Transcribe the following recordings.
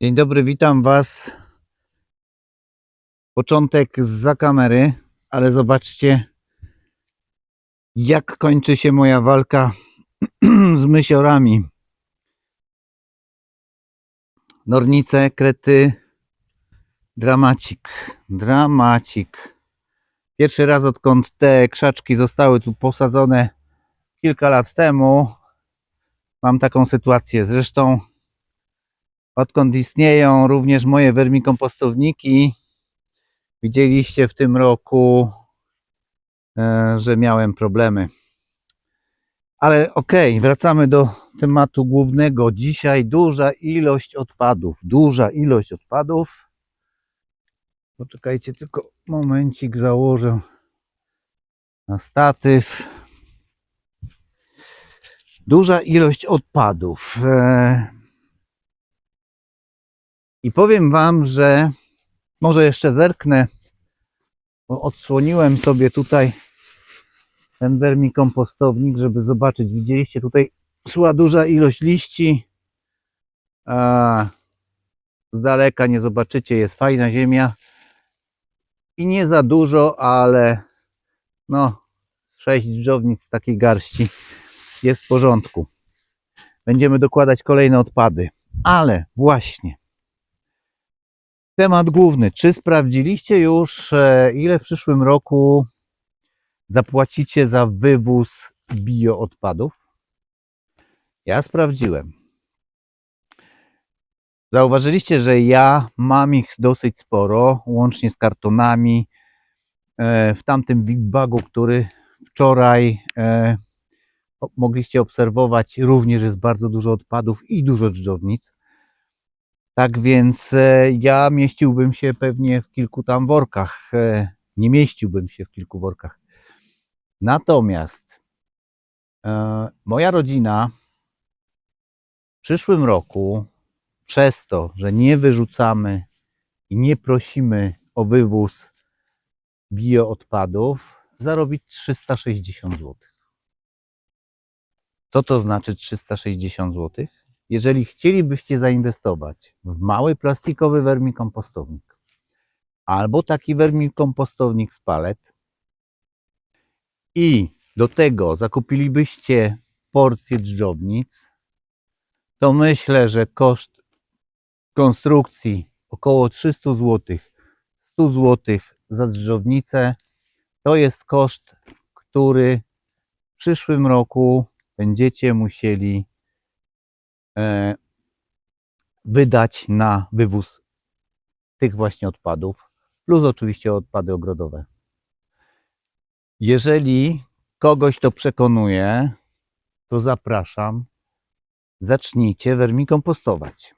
Dzień dobry, witam Was. Początek za kamery, ale zobaczcie, jak kończy się moja walka z mysiorami. Nornice, krety, dramacik, dramacik. Pierwszy raz odkąd te krzaczki zostały tu posadzone kilka lat temu, mam taką sytuację. Zresztą odkąd istnieją również moje wermikompostowniki, widzieliście w tym roku, e, że miałem problemy. Ale okej, wracamy do tematu głównego. Dzisiaj duża ilość odpadów. Duża ilość odpadów. Poczekajcie tylko momencik, założę na statyw. Duża ilość odpadów. I powiem Wam, że może jeszcze zerknę, bo odsłoniłem sobie tutaj ten wermikompostownik, żeby zobaczyć. Widzieliście, tutaj szła duża ilość liści. A z daleka nie zobaczycie, jest fajna ziemia. I nie za dużo, ale no, sześć dżownic z takiej garści jest w porządku. Będziemy dokładać kolejne odpady. Ale właśnie, temat główny. Czy sprawdziliście już, e, ile w przyszłym roku zapłacicie za wywóz bioodpadów? Ja sprawdziłem. Zauważyliście, że ja mam ich dosyć sporo, łącznie z kartonami. E, W tamtym big bagu, który wczoraj e, mogliście obserwować, również jest bardzo dużo odpadów i dużo dżdżownic. Tak więc e, ja mieściłbym się pewnie w kilku tam workach. e, Nie mieściłbym się w kilku workach. Natomiast e, moja rodzina w przyszłym roku, przez to, że nie wyrzucamy i nie prosimy o wywóz bioodpadów, zarobi 360 zł. Co to znaczy 360 zł? Jeżeli chcielibyście zainwestować w mały plastikowy wermikompostownik albo taki wermikompostownik z palet i do tego zakupilibyście porcję dżdżownic, to myślę, że koszt konstrukcji około 300 zł, 100 zł za dżdżownicę to jest koszt, który w przyszłym roku będziecie musieli wydać na wywóz tych właśnie odpadów, plus oczywiście odpady ogrodowe. Jeżeli kogoś to przekonuje, to zapraszam, zacznijcie wermikompostować.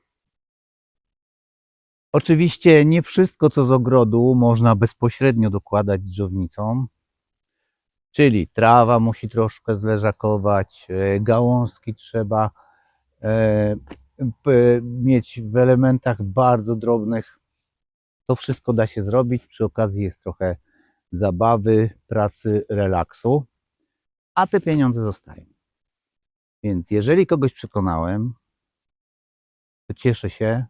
Oczywiście nie wszystko, co z ogrodu, można bezpośrednio dokładać dżdżownicą, czyli trawa musi troszkę zleżakować, e, gałązki trzeba e, mieć w elementach bardzo drobnych. To wszystko da się zrobić. Przy okazji jest trochę zabawy, pracy, relaksu, a te pieniądze zostają. Więc jeżeli kogoś przekonałem, to cieszę się,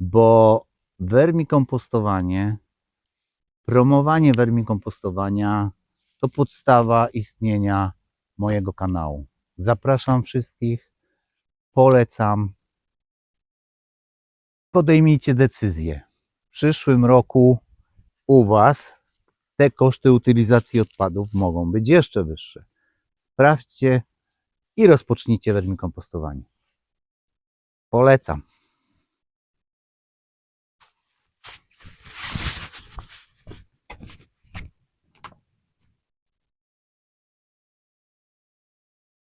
bo wermikompostowanie, promowanie wermikompostowania to podstawa istnienia mojego kanału. Zapraszam wszystkich, polecam. Podejmijcie decyzję. W przyszłym roku u Was te koszty utylizacji odpadów mogą być jeszcze wyższe. Sprawdźcie i rozpocznijcie wermikompostowanie. Polecam.